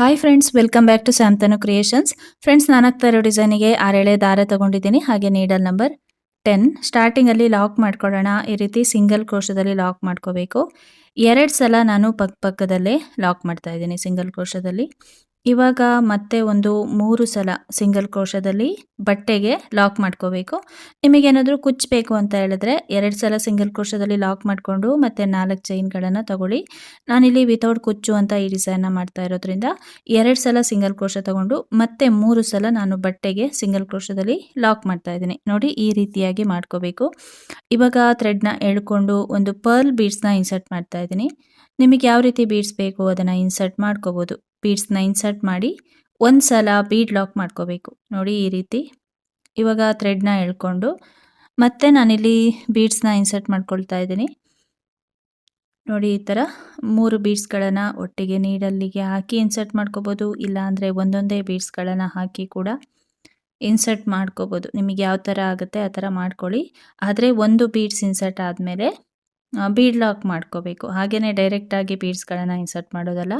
Hi friends welcome back to ಸ್ಯಾಮ್ತನು creations friends ಆಗ್ತಾ ಇರೋ ಡಿಸೈನಿಗೆ ಆರೇಳೆ ದಾರ ತಗೊಂಡಿದ್ದೀನಿ. ಹಾಗೆ ನೀಡಲ್ ನಂಬರ್ ಟೆನ್ ಸ್ಟಾರ್ಟಿಂಗಲ್ಲಿ ಲಾಕ್ ಮಾಡ್ಕೊಳ್ಳೋಣ. ಈ ರೀತಿ ಸಿಂಗಲ್ ಕೋಶದಲ್ಲಿ ಲಾಕ್ ಮಾಡ್ಕೋಬೇಕು. ಎರಡು ಸಲ ನಾನು ಪಕ್ಕ ಪಕ್ಕದಲ್ಲೇ ಲಾಕ್ ಮಾಡ್ತಾ ಇದ್ದೀನಿ ಸಿಂಗಲ್ ಕೋಶದಲ್ಲಿ ಇವಾಗ ಮತ್ತೆ ಒಂದು ಮೂರು ಸಲ ಸಿಂಗಲ್ ಕ್ರೋಶದಲ್ಲಿ ಬಟ್ಟೆಗೆ ಲಾಕ್ ಮಾಡ್ಕೋಬೇಕು. ನಿಮಗೇನಾದರೂ ಕುಚ್ಚಬೇಕು ಅಂತ ಹೇಳಿದ್ರೆ ಎರಡು ಸಲ ಸಿಂಗಲ್ ಕ್ರೋಶದಲ್ಲಿ ಲಾಕ್ ಮಾಡಿಕೊಂಡು ಮತ್ತೆ ನಾಲ್ಕು ಚೈನ್ಗಳನ್ನು ತಗೊಳ್ಳಿ. ನಾನಿಲ್ಲಿ ವಿತೌಟ್ ಕುಚ್ಚು ಅಂತ ಈ ಡಿಸೈನ್ನ ಮಾಡ್ತಾ ಇರೋದ್ರಿಂದ ಎರಡು ಸಲ ಸಿಂಗಲ್ ಕ್ರೋಶ ತಗೊಂಡು ಮತ್ತೆ ಮೂರು ಸಲ ನಾನು ಬಟ್ಟೆಗೆ ಸಿಂಗಲ್ ಕ್ರೋಶದಲ್ಲಿ ಲಾಕ್ ಮಾಡ್ತಾ ಇದ್ದೀನಿ. ನೋಡಿ ಈ ರೀತಿಯಾಗಿ ಮಾಡ್ಕೋಬೇಕು. ಇವಾಗ ಥ್ರೆಡ್ನ ಎಳ್ಕೊಂಡು ಒಂದು ಪರ್ಲ್ ಬೀಡ್ಸ್ನ ಇನ್ಸರ್ಟ್ ಮಾಡ್ತಾ ಇದ್ದೀನಿ. ನಿಮಗೆ ಯಾವ ರೀತಿ ಬೀಡ್ಸ್ ಬೇಕು ಅದನ್ನು ಇನ್ಸರ್ಟ್ ಮಾಡ್ಕೋಬೋದು. ಬೀಡ್ಸ್ನ ಇನ್ಸರ್ಟ್ ಮಾಡಿ ಒಂದು ಸಲ ಬೀಡ್ ಲಾಕ್ ಮಾಡ್ಕೋಬೇಕು. ನೋಡಿ ಈ ರೀತಿ ಇವಾಗ ಥ್ರೆಡ್ನ ಎಳ್ಕೊಂಡು ಮತ್ತೆ ನಾನಿಲ್ಲಿ ಬೀಡ್ಸ್ನ ಇನ್ಸರ್ಟ್ ಮಾಡ್ಕೊಳ್ತಾ ಇದ್ದೀನಿ. ನೋಡಿ ಈ ಥರ ಮೂರು ಬೀಡ್ಸ್ಗಳನ್ನು ಒಟ್ಟಿಗೆ ನೀಡಲ್ಲಿಗೆ ಹಾಕಿ ಇನ್ಸರ್ಟ್ ಮಾಡ್ಕೋಬೋದು, ಇಲ್ಲಾಂದರೆ ಒಂದೊಂದೇ ಬೀಡ್ಸ್ಗಳನ್ನು ಹಾಕಿ ಕೂಡ ಇನ್ಸರ್ಟ್ ಮಾಡ್ಕೋಬೋದು. ನಿಮಗೆ ಯಾವ ಥರ ಆಗುತ್ತೆ ಆ ಥರ ಮಾಡ್ಕೊಳ್ಳಿ. ಆದರೆ ಒಂದು ಬೀಡ್ಸ್ ಇನ್ಸರ್ಟ್ ಆದಮೇಲೆ ಬೀಡ್ ಲಾಕ್ ಮಾಡ್ಕೋಬೇಕು. ಹಾಗೆಯೇ ಡೈರೆಕ್ಟಾಗಿ ಬೀಡ್ಸ್ಗಳನ್ನು ಇನ್ಸರ್ಟ್ ಮಾಡೋದಲ್ಲ.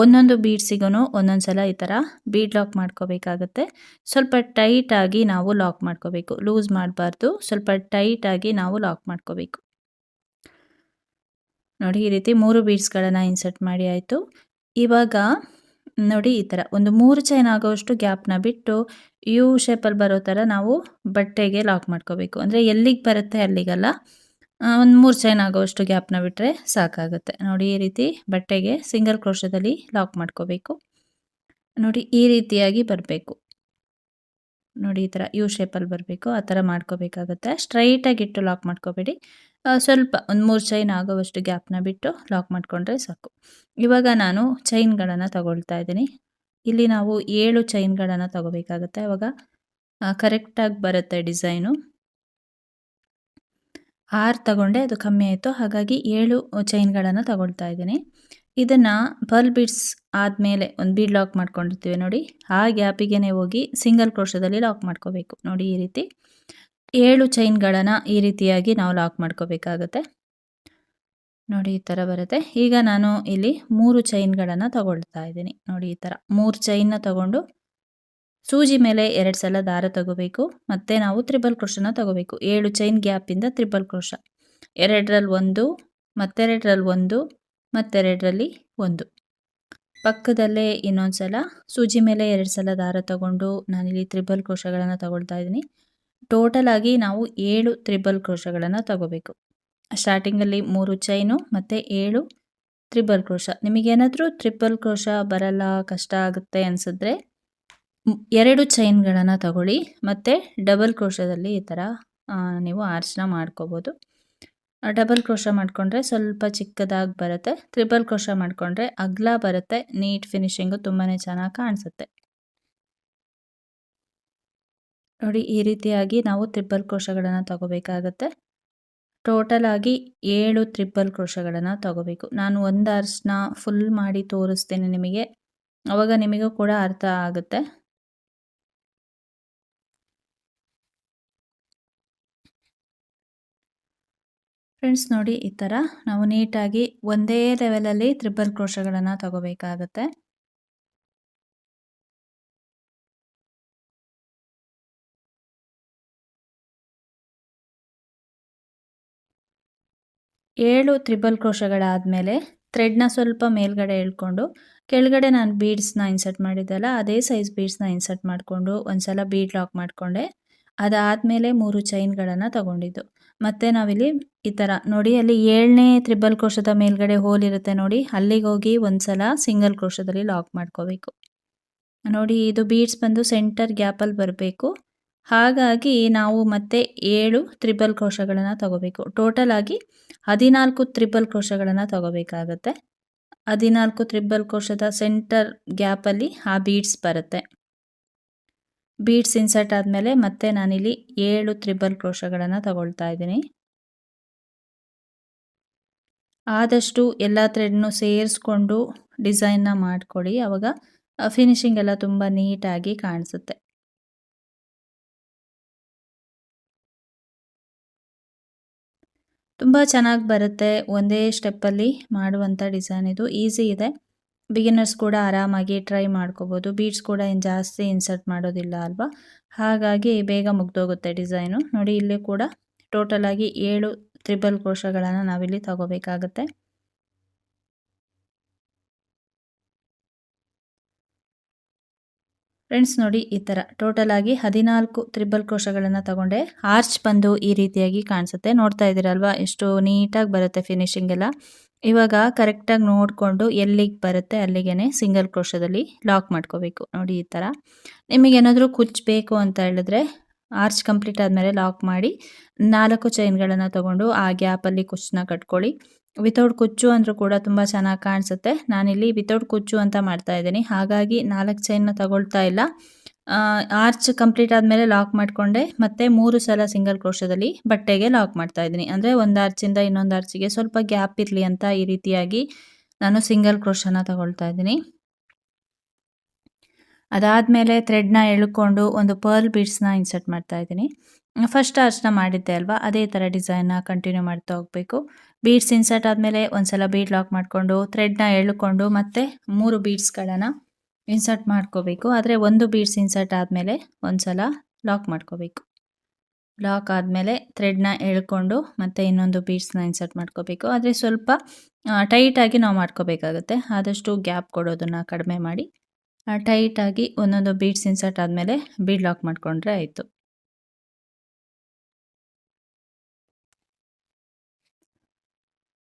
ಒಂದೊಂದು ಬೀಡ್ಸಿಗೂ ಒಂದೊಂದು ಸಲ ಈ ಥರ ಬೀಡ್ ಲಾಕ್ ಮಾಡ್ಕೋಬೇಕಾಗತ್ತೆ. ಸ್ವಲ್ಪ ಟೈಟಾಗಿ ನಾವು ಲಾಕ್ ಮಾಡ್ಕೋಬೇಕು. ಲೂಸ್ ಮಾಡಬಾರ್ದು. ಸ್ವಲ್ಪ ಟೈಟಾಗಿ ನಾವು ಲಾಕ್ ಮಾಡ್ಕೋಬೇಕು. ನೋಡಿ, ಈ ರೀತಿ ಮೂರು ಬೀಡ್ಸ್ಗಳನ್ನು ಇನ್ಸರ್ಟ್ ಮಾಡಿ ಆಯಿತು. ಇವಾಗ ನೋಡಿ ಈ ಥರ ಒಂದು ಮೂರು ಚೈನ್ ಆಗೋವಷ್ಟು ಗ್ಯಾಪ್ನ ಬಿಟ್ಟು ಯು ಶೇಪಲ್ಲಿ ಬರೋ ಥರ ನಾವು ಬಟ್ಟೆಗೆ ಲಾಕ್ ಮಾಡ್ಕೋಬೇಕು. ಅಂದರೆ ಎಲ್ಲಿಗೆ ಬರುತ್ತೆ ಅಲ್ಲಿಗಲ್ಲ. ಒಂದು ಮೂರು ಚೈನ್ ಆಗೋವಷ್ಟು ಗ್ಯಾಪ್ನ ಬಿಟ್ಟರೆ ಸಾಕಾಗುತ್ತೆ. ನೋಡಿ ಈ ರೀತಿ ಬಟ್ಟೆಗೆ ಸಿಂಗಲ್ ಕ್ರೋಶದಲ್ಲಿ ಲಾಕ್ ಮಾಡ್ಕೋಬೇಕು. ನೋಡಿ ಈ ರೀತಿಯಾಗಿ ಬರಬೇಕು. ನೋಡಿ ಈ ಥರ ಯು ಶೇಪಲ್ಲಿ ಬರಬೇಕು. ಆ ಥರ ಮಾಡ್ಕೋಬೇಕಾಗುತ್ತೆ. ಸ್ಟ್ರೈಟಾಗಿ ಇಟ್ಟು ಲಾಕ್ ಮಾಡ್ಕೋಬೇಡಿ. ಸ್ವಲ್ಪ ಒಂದು ಮೂರು ಚೈನ್ ಆಗೋವಷ್ಟು ಗ್ಯಾಪ್ನ ಬಿಟ್ಟು ಲಾಕ್ ಮಾಡಿಕೊಂಡ್ರೆ ಸಾಕು. ಇವಾಗ ನಾನು ಚೈನ್ಗಳನ್ನು ತಗೊಳ್ತಾ ಇದ್ದೀನಿ. ಇಲ್ಲಿ ನಾವು ಏಳು ಚೈನ್ಗಳನ್ನು ತಗೋಬೇಕಾಗುತ್ತೆ. ಅವಾಗ ಕರೆಕ್ಟಾಗಿ ಬರುತ್ತೆ ಡಿಸೈನು. ಆರು ತಗೊಂಡೆ, ಅದು ಕಮ್ಮಿ ಆಯಿತು. ಹಾಗಾಗಿ ಏಳು ಚೈನ್ಗಳನ್ನು ತಗೊಳ್ತಾ ಇದ್ದೀನಿ. ಇದನ್ನು ಪರ್ಲ್ ಬೀಡ್ಸ್ ಆದಮೇಲೆ ಒಂದು ಬೀಡ್ ಲಾಕ್ ಮಾಡ್ಕೊಂಡಿರ್ತೀವಿ ನೋಡಿ. ಆ ಗ್ಯಾಪಿಗೆ ಹೋಗಿ ಸಿಂಗಲ್ ಕ್ರೋಶದಲ್ಲಿ ಲಾಕ್ ಮಾಡ್ಕೋಬೇಕು ನೋಡಿ ಈ ರೀತಿ. ಏಳು ಚೈನ್ಗಳನ್ನು ಈ ರೀತಿಯಾಗಿ ನಾವು ಲಾಕ್ ಮಾಡ್ಕೋಬೇಕಾಗತ್ತೆ. ನೋಡಿ ಈ ಥರ ಬರುತ್ತೆ. ಈಗ ನಾನು ಇಲ್ಲಿ ಮೂರು ಚೈನ್ಗಳನ್ನು ತಗೊಳ್ತಾ ಇದ್ದೀನಿ ನೋಡಿ ಈ ಥರ. ಮೂರು ಚೈನ್ನ ತಗೊಂಡು ಸೂಜಿ ಮೇಲೆ ಎರಡು ಸಲ ದಾರ ತಗೋಬೇಕು, ಮತ್ತು ನಾವು ತ್ರಿಬಲ್ ಕ್ರೋಶನ ತಗೋಬೇಕು. ಏಳು ಚೈನ್ ಗ್ಯಾಪಿಂದ ತ್ರಿಬಲ್ ಕ್ರೋಶ. ಎರಡರಲ್ಲಿ ಒಂದು, ಮತ್ತೆರಡರಲ್ಲಿ ಒಂದು ಮತ್ತೆರಡರಲ್ಲಿ ಒಂದು. ಪಕ್ಕದಲ್ಲೇ ಇನ್ನೊಂದು ಸಲ ಸೂಜಿ ಮೇಲೆ ಎರಡು ಸಲ ದಾರ ತಗೊಂಡು ನಾನಿಲ್ಲಿ ತ್ರಿಬಲ್ ಕ್ರೋಶಗಳನ್ನು ತಗೊಳ್ತಾ ಇದ್ದೀನಿ. ಟೋಟಲ್ ಆಗಿ ನಾವು ಏಳು ತ್ರಿಬಲ್ ಕ್ರೋಶಗಳನ್ನು ತಗೋಬೇಕು. ಸ್ಟಾರ್ಟಿಂಗಲ್ಲಿ ಮೂರು ಚೈನು ಮತ್ತು ಏಳು ತ್ರಿಬಲ್ ಕ್ರೋಶ. ನಿಮಗೇನಾದರೂ ತ್ರಿಬಲ್ ಕ್ರೋಶ ಬರಲ್ಲ, ಕಷ್ಟ ಆಗುತ್ತೆ ಅನಿಸಿದ್ರೆ ಎರಡು ಚೈನ್ಗಳನ್ನು ತಗೊಳ್ಳಿ. ಮತ್ತು ಡಬಲ್ ಕ್ರೋಶದಲ್ಲಿ ಈ ಥರ ನೀವು ಆರ್ಚ್ನ ಮಾಡ್ಕೋಬೋದು. ಡಬಲ್ ಕ್ರೋಶ ಮಾಡಿಕೊಂಡ್ರೆ ಸ್ವಲ್ಪ ಚಿಕ್ಕದಾಗಿ ಬರುತ್ತೆ. ತ್ರಿಬಲ್ ಕ್ರೋಶ ಮಾಡಿಕೊಂಡ್ರೆ ಅಗ್ಲ ಬರುತ್ತೆ. ನೀಟ್ ಫಿನಿಶಿಂಗು ತುಂಬಾ ಚೆನ್ನಾಗಿ ಕಾಣಿಸುತ್ತೆ. ನೋಡಿ, ಈ ರೀತಿಯಾಗಿ ನಾವು ತ್ರಿಬಲ್ ಕ್ರೋಶಗಳನ್ನು ತಗೋಬೇಕಾಗತ್ತೆ. ಟೋಟಲ್ ಆಗಿ ಏಳು ತ್ರಿಬಲ್ ಕ್ರೋಶಗಳನ್ನು ತಗೋಬೇಕು. ನಾನು ಒಂದು ಅರ್ಶನ ಫುಲ್ ಮಾಡಿ ತೋರಿಸ್ತೇನೆ ನಿಮಗೆ. ಅವಾಗ ನಿಮಗೂ ಕೂಡ ಅರ್ಥ ಆಗುತ್ತೆ. ಫ್ರೆಂಡ್ಸ್ ನೋಡಿ ಈ ಥರ ನಾವು ನೀಟಾಗಿ ಒಂದೇ ಲೆವೆಲಲ್ಲಿ ತ್ರಿಬಲ್ ಕ್ರೋಶಗಳನ್ನು ತಗೋಬೇಕಾಗತ್ತೆ. ಏಳು ತ್ರಿಬಲ್ ಕ್ರೋಶಗಳಾದಮೇಲೆ ಥ್ರೆಡ್ನ ಸ್ವಲ್ಪ ಮೇಲ್ಗಡೆ ಇಳ್ಕೊಂಡು, ಕೆಳಗಡೆ ನಾನು ಬೀಡ್ಸ್ನ ಇನ್ಸರ್ಟ್ ಮಾಡಿದ್ದಲ್ಲ, ಅದೇ ಸೈಜ್ ಬೀಡ್ಸ್ನ ಇನ್ಸರ್ಟ್ ಮಾಡಿಕೊಂಡು ಒಂದು ಸಲ ಬೀಡ್ ಲಾಕ್ ಮಾಡಿಕೊಂಡೆ. ಅದಾದಮೇಲೆ ಮೂರು ಚೈನ್ಗಳನ್ನು ತಗೊಂಡಿದ್ದು. ಮತ್ತು ನಾವಿಲ್ಲಿ ಈ ಥರ ನೋಡಿ, ಅಲ್ಲಿ ಏಳನೇ ತ್ರಿಬಲ್ ಕ್ರೋಶದ ಮೇಲ್ಗಡೆ ಹೋಲ್ ಇರುತ್ತೆ ನೋಡಿ, ಅಲ್ಲಿಗೆ ಹೋಗಿ ಒಂದ್ಸಲ ಸಿಂಗಲ್ ಕ್ರೋಶದಲ್ಲಿ ಲಾಕ್ ಮಾಡ್ಕೋಬೇಕು. ನೋಡಿ, ಇದು ಬೀಡ್ಸ್ ಬಂದು ಸೆಂಟರ್ ಗ್ಯಾಪಲ್ಲಿ ಬರಬೇಕು. ಹಾಗಾಗಿ ನಾವು ಮತ್ತೆ ಏಳು ತ್ರಿಬಲ್ ಕ್ರೋಶಗಳನ್ನು ತಗೋಬೇಕು. ಟೋಟಲ್ ಆಗಿ ಹದಿನಾಲ್ಕು ತ್ರಿಬಲ್ ಕ್ರೋಶಗಳನ್ನು ತಗೋಬೇಕಾಗತ್ತೆ. ಹದಿನಾಲ್ಕು ತ್ರಿಬಲ್ ಕ್ರೋಶದ ಸೆಂಟರ್ ಗ್ಯಾಪಲ್ಲಿ ಆ ಬೀಡ್ಸ್ ಬರುತ್ತೆ. ಬೀಡ್ಸ್ ಇನ್ಸರ್ಟ್ ಆದಮೇಲೆ ಮತ್ತೆ ನಾನಿಲ್ಲಿ ಏಳು ತ್ರಿಬಲ್ ಕ್ರೋಶಗಳನ್ನು ತಗೊಳ್ತಾ ಇದ್ದೀನಿ. ಆದಷ್ಟು ಎಲ್ಲ ಥ್ರೆಡ್ನು ಸೇರಿಸ್ಕೊಂಡು ಡಿಸೈನ್ನ ಮಾಡ್ಕೊಳ್ಳಿ. ಆವಾಗ ಫಿನಿಶಿಂಗ್ ಎಲ್ಲ ತುಂಬ ನೀಟಾಗಿ ಕಾಣಿಸುತ್ತೆ. ತುಂಬ ಚೆನ್ನಾಗಿ ಬರುತ್ತೆ. ಒಂದೇ ಸ್ಟೆಪ್ಪಲ್ಲಿ ಮಾಡುವಂಥ ಡಿಸೈನ್ ಇದು. ಈಸಿ ಇದೆ. ಬಿಗಿನರ್ಸ್ ಕೂಡ ಆರಾಮಾಗಿ ಟ್ರೈ ಮಾಡ್ಕೋಬೋದು. ಬೀಡ್ಸ್ ಕೂಡ ಏನು ಜಾಸ್ತಿ ಇನ್ಸರ್ಟ್ ಮಾಡೋದಿಲ್ಲ ಅಲ್ವಾ? ಹಾಗಾಗಿ ಬೇಗ ಮುಗ್ದೋಗುತ್ತೆ ಡಿಸೈನು ನೋಡಿ ಇಲ್ಲಿ ಕೂಡ ಟೋಟಲ್ ಆಗಿ ಏಳು ತ್ರಿಬಲ್ ಕೋಶಗಳನ್ನು ನಾವಿಲ್ಲಿ ತಗೋಬೇಕಾಗುತ್ತೆ. ಫ್ರೆಂಡ್ಸ್ ನೋಡಿ ಈ ಥರ ಟೋಟಲ್ ಆಗಿ ಹದಿನಾಲ್ಕು ತ್ರಿಬಲ್ ಕೋಶಗಳನ್ನು ತಗೊಂಡೆ. ಆರ್ಚ್ ಬಂದು ಈ ರೀತಿಯಾಗಿ ಕಾಣಿಸುತ್ತೆ. ನೋಡ್ತಾ ಇದ್ದೀರಲ್ವಾ? ಎಷ್ಟು ನೀಟಾಗಿ ಬರುತ್ತೆ ಫಿನಿಶಿಂಗ್ ಎಲ್ಲ. ಇವಾಗ ಕರೆಕ್ಟಾಗಿ ನೋಡಿಕೊಂಡು ಎಲ್ಲಿಗೆ ಬರುತ್ತೆ ಅಲ್ಲಿಗೆ ಸಿಂಗಲ್ ಕ್ರೋಶದಲ್ಲಿ ಲಾಕ್ ಮಾಡ್ಕೋಬೇಕು. ನೋಡಿ ಈ ಥರ ನಿಮಗೇನಾದರೂ ಕುಚ್ಚಬೇಕು ಅಂತ ಹೇಳಿದ್ರೆ ಆರ್ಚ್ ಕಂಪ್ಲೀಟ್ ಆದಮೇಲೆ ಲಾಕ್ ಮಾಡಿ ನಾಲ್ಕು ಚೈನ್ಗಳನ್ನು ತಗೊಂಡು ಆ ಗ್ಯಾಪಲ್ಲಿ ಕುಚ್ಚನ್ನ ಕಟ್ಕೊಳ್ಳಿ. ವಿತೌಟ್ ಕುಚ್ಚು ಅಂದರೂ ಕೂಡ ತುಂಬ ಚೆನ್ನಾಗಿ ಕಾಣಿಸುತ್ತೆ. ನಾನಿಲ್ಲಿ ವಿತೌಟ್ ಕುಚ್ಚು ಅಂತ ಮಾಡ್ತಾ ಇದ್ದೀನಿ. ಹಾಗಾಗಿ ನಾಲ್ಕು ಚೈನ್ನ ತಗೊಳ್ತಾ ಇಲ್ಲ. ಆರ್ಚ್ ಕಂಪ್ಲೀಟ್ ಆದಮೇಲೆ ಲಾಕ್ ಮಾಡಿಕೊಂಡೆ. ಮತ್ತೆ ಮೂರು ಸಲ ಸಿಂಗಲ್ ಕ್ರೋಶದಲ್ಲಿ ಬಟ್ಟೆಗೆ ಲಾಕ್ ಮಾಡ್ತಾ ಇದ್ದೀನಿ. ಅಂದರೆ ಒಂದು ಆರ್ಚಿಂದ ಇನ್ನೊಂದು ಆರ್ಚಿಗೆ ಸ್ವಲ್ಪ ಗ್ಯಾಪ್ ಇರಲಿ ಅಂತ ಈ ರೀತಿಯಾಗಿ ನಾನು ಸಿಂಗಲ್ ಕ್ರೋಶನ ತಗೊಳ್ತಾ ಇದ್ದೀನಿ. ಅದಾದಮೇಲೆ ಥ್ರೆಡ್ನ ಎಳ್ಕೊಂಡು ಒಂದು ಪರ್ಲ್ ಬೀಡ್ಸ್ನ ಇನ್ಸರ್ಟ್ ಮಾಡ್ತಾ ಇದ್ದೀನಿ. ಫಸ್ಟ್ ಆರ್ಚ್ನ ಮಾಡಿದ್ದೆ ಅಲ್ವಾ? ಅದೇ ಥರ ಡಿಸೈನ್ನ ಕಂಟಿನ್ಯೂ ಮಾಡ್ತಾ ಹೋಗಬೇಕು. ಬೀಡ್ಸ್ ಇನ್ಸರ್ಟ್ ಆದಮೇಲೆ ಒಂದ್ಸಲ ಬೀಡ್ ಲಾಕ್ ಮಾಡಿಕೊಂಡು ಥ್ರೆಡ್ನ ಎಳ್ಕೊಂಡು ಮತ್ತೆ ಮೂರು ಬೀಡ್ಸ್ಗಳನ್ನು ಇನ್ಸರ್ಟ್ ಮಾಡ್ಕೋಬೇಕು. ಆದರೆ ಒಂದು ಬೀಡ್ಸ್ ಇನ್ಸರ್ಟ್ ಆದಮೇಲೆ ಒಂದ್ಸಲ ಲಾಕ್ ಮಾಡ್ಕೋಬೇಕು. ಲಾಕ್ ಆದಮೇಲೆ ಥ್ರೆಡ್ನ ಎಳ್ಕೊಂಡು ಮತ್ತೆ ಇನ್ನೊಂದು ಬೀಡ್ಸ್ನ ಇನ್ಸರ್ಟ್ ಮಾಡ್ಕೋಬೇಕು. ಆದರೆ ಸ್ವಲ್ಪ ಟೈಟಾಗಿ ನಾವು ಮಾಡ್ಕೋಬೇಕಾಗುತ್ತೆ. ಆದಷ್ಟು ಗ್ಯಾಪ್ ಕೊಡೋದನ್ನು ಕಡಿಮೆ ಮಾಡಿ. ಟೈಟಾಗಿ ಒಂದೊಂದು ಬೀಡ್ಸ್ ಇನ್ಸರ್ಟ್ ಆದಮೇಲೆ ಬೀಡ್ ಲಾಕ್ ಮಾಡಿಕೊಂಡ್ರೆ ಆಯಿತು.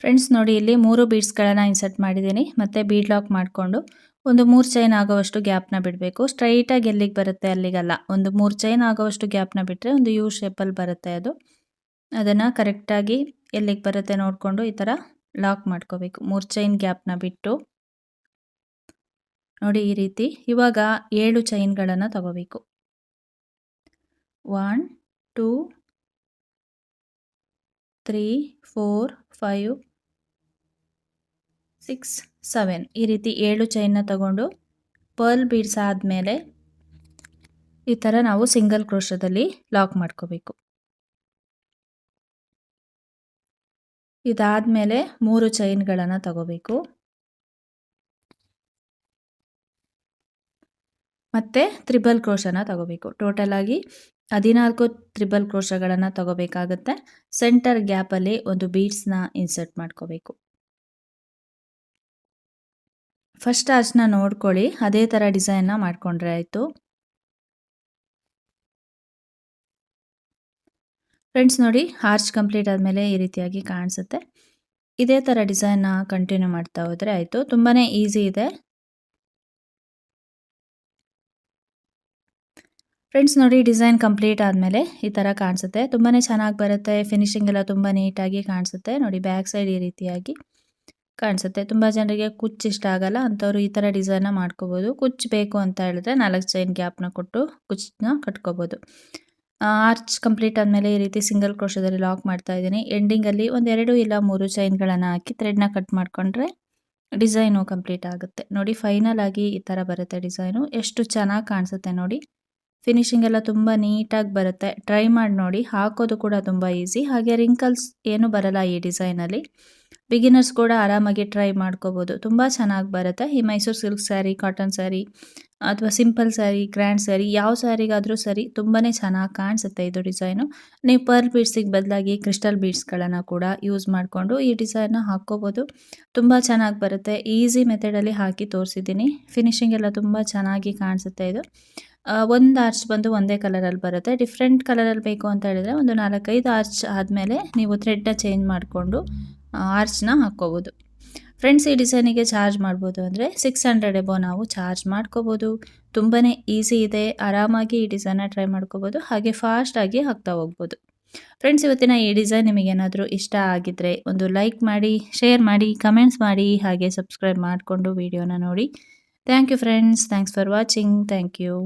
ಫ್ರೆಂಡ್ಸ್ ನೋಡಿ, ಇಲ್ಲಿ ಮೂರು ಬೀಡ್ಸ್ಗಳನ್ನು ಇನ್ಸರ್ಟ್ ಮಾಡಿದ್ದೀನಿ. ಮತ್ತು ಬೀಡ್ ಲಾಕ್ ಮಾಡಿಕೊಂಡು ಒಂದು ಮೂರು ಚೈನ್ ಆಗೋವಷ್ಟು ಗ್ಯಾಪ್ನ ಬಿಡಬೇಕು. ಸ್ಟ್ರೈಟಾಗಿ ಎಲ್ಲಿಗೆ ಬರುತ್ತೆ ಅಲ್ಲಿಗಲ್ಲ. ಒಂದು ಮೂರು ಚೈನ್ ಆಗೋವಷ್ಟು ಗ್ಯಾಪ್ನ ಬಿಟ್ಟರೆ ಒಂದು ಯು ಶೇಪಲ್ಲಿ ಬರುತ್ತೆ ಅದು. ಅದನ್ನು ಕರೆಕ್ಟಾಗಿ ಎಲ್ಲಿಗೆ ಬರುತ್ತೆ ನೋಡಿಕೊಂಡು ಈ ಥರ ಲಾಕ್ ಮಾಡ್ಕೋಬೇಕು. ಮೂರು ಚೈನ್ ಗ್ಯಾಪ್ನ ಬಿಟ್ಟು. ನೋಡಿ ಈ ರೀತಿ. ಇವಾಗ ಏಳು ಚೈನ್ಗಳನ್ನು ತಗೋಬೇಕು. One, two, three, four, five, six, seven. ಈ ರೀತಿ ಏಳು ಚೈನ್ನ ತಗೊಂಡು ಪರ್ಲ್ ಬೀಡ್ಸ್ ಆದಮೇಲೆ ಈ ಥರ ನಾವು ಸಿಂಗಲ್ ಕ್ರೋಶದಲ್ಲಿ ಲಾಕ್ ಮಾಡ್ಕೋಬೇಕು. ಇದಾದಮೇಲೆ ಮೂರು ಚೈನ್ಗಳನ್ನು ತಗೋಬೇಕು. ಮತ್ತು ತ್ರಿಬಲ್ ಕ್ರೋಶನ ತಗೋಬೇಕು. ಟೋಟಲ್ ಆಗಿ ಹದಿನಾಲ್ಕು ತ್ರಿಬಲ್ ಕ್ರೋಶಗಳನ್ನು ತಗೋಬೇಕಾಗುತ್ತೆ. ಸೆಂಟರ್ ಗ್ಯಾಪಲ್ಲಿ ಒಂದು ಬೀಡ್ಸ್ನ ಇನ್ಸರ್ಟ್ ಮಾಡ್ಕೋಬೇಕು. ಫಸ್ಟ್ ಆರ್ಚ್ನ ನೋಡ್ಕೊಳ್ಳಿ. ಅದೇ ಥರ ಡಿಸೈನ್ನ ಮಾಡಿಕೊಂಡ್ರೆ ಆಯಿತು. ಫ್ರೆಂಡ್ಸ್ ನೋಡಿ ಆರ್ಚ್ ಕಂಪ್ಲೀಟ್ ಆದಮೇಲೆ ಈ ರೀತಿಯಾಗಿ ಕಾಣಿಸುತ್ತೆ. ಇದೇ ಥರ ಡಿಸೈನ್ನ ಕಂಟಿನ್ಯೂ ಮಾಡ್ತಾ ಹೋದರೆ ಆಯಿತು. ತುಂಬಾ ಈಸಿ ಇದೆ. ಫ್ರೆಂಡ್ಸ್ ನೋಡಿ, ಡಿಸೈನ್ ಕಂಪ್ಲೀಟ್ ಆದಮೇಲೆ ಈ ಥರ ಕಾಣಿಸುತ್ತೆ. ತುಂಬಾ ಚೆನ್ನಾಗಿ ಬರುತ್ತೆ. ಫಿನಿಶಿಂಗ್ ಎಲ್ಲ ತುಂಬ ನೀಟಾಗಿ ಕಾಣಿಸುತ್ತೆ. ನೋಡಿ, ಬ್ಯಾಕ್ ಸೈಡ್ ಈ ರೀತಿಯಾಗಿ ಕಾಣಿಸುತ್ತೆ. ತುಂಬ ಜನರಿಗೆ ಕುಚ್ ಇಷ್ಟ ಆಗಲ್ಲ. ಅಂಥವ್ರು ಈ ಥರ ಡಿಸೈನ್ನ ಮಾಡ್ಕೋಬೋದು. ಕುಚ್ ಬೇಕು ಅಂತ ಹೇಳಿದ್ರೆ ನಾಲ್ಕು ಚೈನ್ ಗ್ಯಾಪ್ನ ಕೊಟ್ಟು ಕುಚ್ಚನ್ನ ಕಟ್ಕೋಬೋದು. ಆರ್ಚ್ ಕಂಪ್ಲೀಟ್ ಆದಮೇಲೆ ಈ ರೀತಿ ಸಿಂಗಲ್ ಕ್ರೋಶದಲ್ಲಿ ಲಾಕ್ ಮಾಡ್ತಾ ಇದ್ದೀನಿ. ಎಂಡಿಂಗಲ್ಲಿ ಒಂದೆರಡು ಇಲ್ಲ ಮೂರು ಚೈನ್ಗಳನ್ನು ಹಾಕಿ ಥ್ರೆಡ್ನ ಕಟ್ ಮಾಡಿಕೊಂಡ್ರೆ ಡಿಸೈನು ಕಂಪ್ಲೀಟ್ ಆಗುತ್ತೆ. ನೋಡಿ, ಫೈನಲ್ ಆಗಿ ಈ ಥರ ಬರುತ್ತೆ ಡಿಸೈನು. ಎಷ್ಟು ಚೆನ್ನಾಗಿ ಕಾಣಿಸುತ್ತೆ ನೋಡಿ. ಫಿನಿಶಿಂಗ್ ಎಲ್ಲ ತುಂಬ ನೀಟಾಗಿ ಬರುತ್ತೆ. ಟ್ರೈ ಮಾಡಿ ನೋಡಿ. ಹಾಕೋದು ಕೂಡ ತುಂಬ ಈಸಿ ಹಾಗೆ ರಿಂಕಲ್ಸ್ ಏನು ಬರಲ್ಲ ಈ ಡಿಸೈನಲ್ಲಿ ಬಿಗಿನರ್ಸ್ ಕೂಡ ಆರಾಮಾಗಿ ಟ್ರೈ ಮಾಡ್ಕೋಬೋದು. ತುಂಬ ಚೆನ್ನಾಗಿ ಬರುತ್ತೆ. ಈ Mysuru silk saree cotton saree ಅಥವಾ ಸಿಂಪಲ್ ಸ್ಯಾರಿ ಗ್ರ್ಯಾಂಡ್ ಸ್ಯಾರಿ ಯಾವ ಸ್ಯಾರಿಗಾದರೂ ಸರಿ ತುಂಬಾ ಚೆನ್ನಾಗಿ ಕಾಣಿಸುತ್ತೆ ಇದು ಡಿಸೈನು ನೀವು ಪರ್ಲ್ ಬೀಡ್ಸಿಗೆ ಬದಲಾಗಿ ಕ್ರಿಸ್ಟಲ್ ಬೀಡ್ಸ್ಗಳನ್ನು ಕೂಡ ಯೂಸ್ ಮಾಡಿಕೊಂಡು ಈ ಡಿಸೈನ್ನ ಹಾಕ್ಕೋಬೋದು ತುಂಬ ಚೆನ್ನಾಗಿ ಬರುತ್ತೆ. ಈಸಿ ಮೆಥಡಲ್ಲಿ ಹಾಕಿ ತೋರಿಸಿದ್ದೀನಿ. ಫಿನಿಶಿಂಗ್ ಎಲ್ಲ ತುಂಬ ಚೆನ್ನಾಗಿ ಕಾಣಿಸುತ್ತೆ ಇದು. ಒಂದು ಆರ್ಚ್ ಬಂದು ಒಂದೇ ಕಲರಲ್ಲಿ ಬರುತ್ತೆ. ಡಿಫ್ರೆಂಟ್ ಕಲರಲ್ಲಿ ಬೇಕು ಅಂತ ಹೇಳಿದರೆ ಒಂದು ನಾಲ್ಕೈದು ಆರ್ಚ್ ಆದಮೇಲೆ ನೀವು ಥ್ರೆಡ್ನ ಚೇಂಜ್ ಮಾಡಿಕೊಂಡು ಆರ್ಚ್ನ ಹಾಕ್ಕೋಬೋದು. ಫ್ರೆಂಡ್ಸ್ ಈ ಡಿಸೈನಿಗೆ ಚಾರ್ಜ್ ಮಾಡ್ಬೋದು ಅಂದರೆ ಸಿಕ್ಸ್ ಹಂಡ್ರೆಡ್ ಎಬೋ ನಾವು ಚಾರ್ಜ್ ಮಾಡ್ಕೋಬೋದು. ತುಂಬಾ ಈಸಿ ಇದೆ. ಆರಾಮಾಗಿ ಈ ಡಿಸೈನ್ನ ಟ್ರೈ ಮಾಡ್ಕೋಬೋದು. ಹಾಗೆ ಫಾಸ್ಟಾಗಿ ಹಾಕ್ತಾ ಹೋಗ್ಬೋದು. ಫ್ರೆಂಡ್ಸ್ ಇವತ್ತಿನ ಈ ಡಿಸೈನ್ ನಿಮಗೇನಾದರೂ ಇಷ್ಟ ಆಗಿದ್ದರೆ ಒಂದು ಲೈಕ್ ಮಾಡಿ ಶೇರ್ ಮಾಡಿ ಕಮೆಂಟ್ಸ್ ಮಾಡಿ, ಹಾಗೆ ಸಬ್ಸ್ಕ್ರೈಬ್ ಮಾಡಿಕೊಂಡು ವಿಡಿಯೋನ ನೋಡಿ. Thank you friends thanks for watching thank you